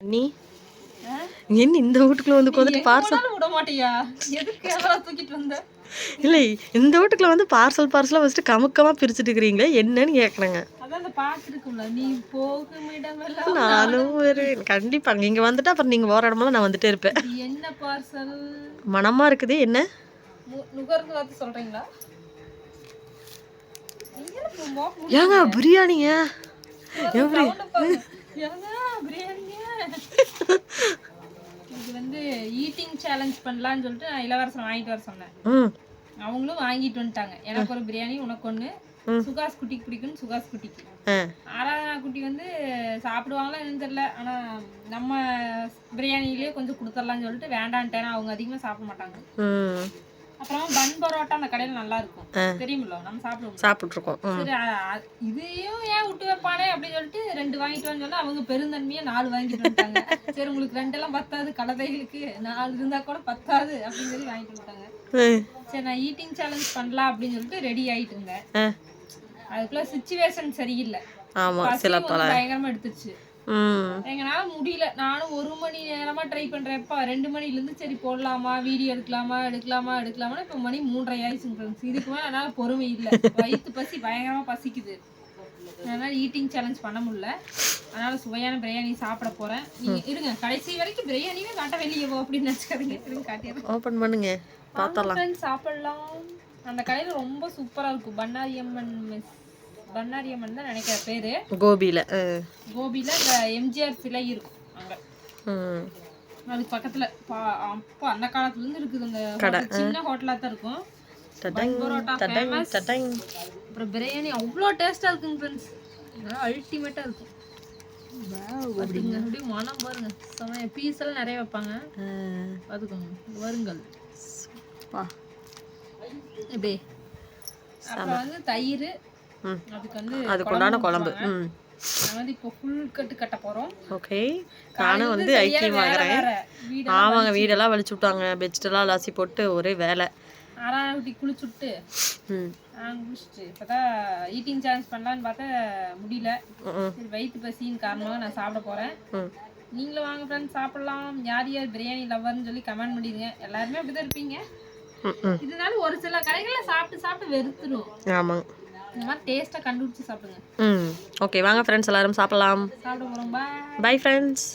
நீ? என்ன இந்த வீட்டுக்குள்ள வந்து உட்காந்துட்டு பார்சல் விட மாட்டியா? எதுக்கு தூக்கிட்டு வந்த? இல்லை இந்த வீட்டுக்குள்ள வந்து பார்சல் பார்சலாக வச்சுட்டு கமுக்கமாக பிரிச்சுட்டு இருக்கிறீங்களே என்னன்னு கேட்குறேங்க நானும் வருவேன் கண்டிப்பாங்க இங்கே வந்துட்டு அப்புறம் நீங்கள் போகிற இடமெல்லாம் நான் வந்துட்டே இருப்பேன். என்ன பார்சல் மனமாக இருக்குது என்ன? ஏங்க பிரியாணிங்க? எப்படி sound அ பாருங்க. ஏங்க, பிரியாணிங்க இது வந்து ஈட்டிங் சேலஞ்ச் பண்ணலாம்னு சொல்லிட்டு நான் இளவரசன் வாங்கிட்டு வர சொன்னேன். அவங்களும் வாங்கிட்டு வந்துட்டாங்க. எனக்கு ஒரு பிரியாணி உனக்கு ஒன்று சுகாஸ் குட்டிக்கு பிடிக்கும்னு சுகாஸ் குட்டிக்கு. ஆராதனா குட்டி வந்து சாப்பிடுவாங்களா என்னன்னு தெரியல. ஆனா நம்ம பிரியாணிலேயே கொஞ்சம் கொடுத்துடலாம்னு சொல்லிட்டு வேண்டான்ட்டேன். அவங்க அதிகமா சாப்பிட மாட்டாங்க. அப்புறமா பன் பரோட்டா அந்த கடையில நல்லா இருக்கும். தெரியுமில்ல நம்ம சாப்பிடுவோம். சாப்பிட்ருக்கோம் ம். சரி இதையும் ஏன் விட்டு வைப்பானே அப்படின்னு சொல்லிட்டு ரெண்டு வாங்கிட்டு வந்து சொன்னா அவங்க பெருந்தன்மையா நாலு வாங்கிட்டு வந்துட்டாங்க. சரி உங்களுக்கு ரெண்டெல்லாம் பத்தாது கலதைகளுக்கு நாலு இருந்தா கூட பத்தாது அப்படின்னு சொல்லி வாங்கிட்டு வந்துட்டாங்க. சரி நான் ஈட்டிங் சேலஞ்ச் பண்ணலாம் அப்படின்னு சொல்லிட்டு ரெடி ஆயிட்டு இருந்தேன் அதுக்குள்ள சுச்சுவேஷன் சரியில்லை. சில பயங்கரமா எடுத்துருச்சு. ம். எங்கனால முடியல. நானும் ஒரு மணி நேரமா ட்ரை பண்றேன்ப்பா. ரெண்டு மணில இருந்து சரி போடலாமா வீடியோ எடுக்கலாமா எடுக்கலாமா எடுக்கலாமா இப்ப மணி மூன்றரை ஆயிடுச்சு இதுக்கு மேல என்னால பொறுமை இல்ல. வயிற்று பசி பயங்கரமா பசிக்குது. அதனால ஈட்டிங் சேலஞ்ச் பண்ண முடியல. அதனால சுவையான பிரியாணி சாப்பிட போறேன். நீங்க இருங்க. கடைசி வரைக்கும் பிரியாணியே காட்ட வெளியே போ அப்படின்னு நினைச்சுக்காதீங்க. திரும்பி காட்டிடுறேன். ஓப்பன் பண்ணுங்க. ஃப்ரெண்ட்ஸ் சாப்பிடலாம். அந்த கடையில ரொம்ப சூப்பரா இருக்கும். பண்ணாரி அம்மன் மிஸ் பண்ணாரி அம்மன் தான் நினைக்கிற பேரு. கோபியில் கோபியில இந்த எம்ஜிஆர் சிலை இருக்கும் அங்க. அதுக்கு பக்கத்துல அப்போ அந்த காலத்துல இருந்து இருக்குது அந்த. சின்ன ஹோட்டலா தான் இருக்கும். தடங் தடங். தடங். அப்புறம் பிரியாணி அவ்வளோ டேஸ்டா இருக்குங்க ஃப்ரெண்ட்ஸ் அல்டிமேட்டா இருக்கும் அப்படிங்க மனம் பாருங்க. செமையா பீஸ் எல்லாம் நிறைய வைப்பாங்க. பார்த்துக்கோங்க வருங்கள் வா அப்புறம் வந்து தயிர் அதுக்கு வந்து அதுக்கு உண்டான குழம்பு. ம். நான் வந்து இப்போ ஃபுல் கட்டு கட்ட போறோம். ஓகே. நானும் வந்து ஐக்கியமாகறேன். வேற. வீடு ஆமாங்க வீடெல்லாம் வலிச்சு விட்டாங்க. பெட்ஷீட்டெல்லாம் அலாசி போட்டு ஒரே வேலை. ஆறாவட்டி குளிச்சுட்டு ம். நான் குளிச்சுட்டு. இப்போதான் ஈட்டிங் சேலஞ்ச் பண்ணலான்னு பார்த்தா முடியல. சரி வயிற்று பசியின் காரணமாக நான் சாப்பிட போறேன். நீங்களும் வாங்க ஃப்ரெண்ட்ஸ் சாப்பிடலாம். யார் யார் பிரியாணி லவ்வர்னு சொல்லி கமெண்ட் பண்ணிடுங்க. எல்லாருமே அப்படிதான் இருப்பீங்க. இதனால ஒரு சில கடைகள்ல சாப்பிட்டு சாப்பிட்டு வெறுத்துரும். ஆமாங்க இந்த மாதிரி டேஸ்ட்டாக கண்டுபிடிச்சு சாப்பிடுங்க. ம். ஓகே வாங்க ஃப்ரெண்ட்ஸ் எல்லாரும் சாப்பிடலாம். சாப்பிட போகிறோம் பாய் பை ஃப்ரெண்ட்ஸ்